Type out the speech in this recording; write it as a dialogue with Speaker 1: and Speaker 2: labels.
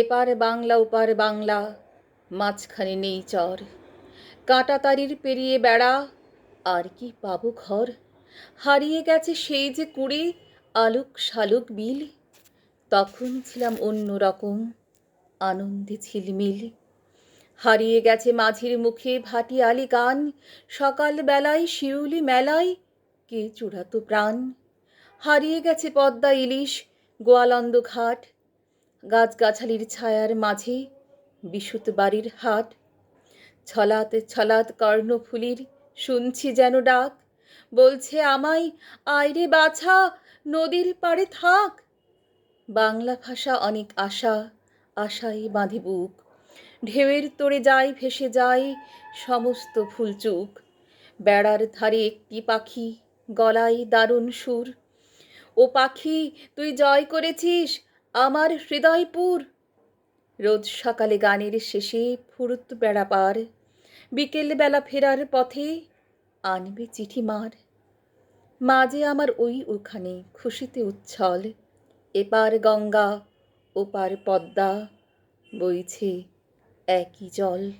Speaker 1: এপার বাংলা, ওপার বাংলা, মাঝখানে নেই চর। কাঁটা তারির পেরিয়ে বেড়া, আর কি পাবো ঘর? হারিয়ে গেছে সেই যে কুড়ে, আলোক শালুক বিল। তখন ছিলাম অন্য রকম, আনন্দে ঝিলমিল। হারিয়ে গেছে মাঝির মুখে ভাটি আলি গান। সকাল বেলায় শিউলি মেলায় কে চূড়াতো প্রাণ? হারিয়ে গেছে পদ্মা ইলিশ, গোয়ালন্দ ঘাট। গাছগাছালির ছায়ার মাঝে, বিশুত বাড়ির হাট। ছলাত ছলাত কর্ণফুলির শুনছি যেন ডাক। বলছে আমায়, আয়রে বাছা, নদীর পাড়ে থাক। বাংলা ভাষা অনেক আশা, আশায় বাঁধে বুক। ঢেউয়ের তোড়ে যায়, ভেসে যায় সমস্ত ফুলচুক বেড়ার ধারে একটি পাখি, গলায় দারুণ সুর। ও পাখি, তুই জয় করেছিস আমার হৃদয়পুর। রোজ সকালে গানের শেষে ফুরুত বেড়া পার। বিকেল বেলা ফেরার পথে আনবে চিঠি মার। মাঝে আমার ওই ওখানে খুশিতে উচ্ছল। এপার গঙ্গা, ওপার পদ্মা, বইছে একই জল।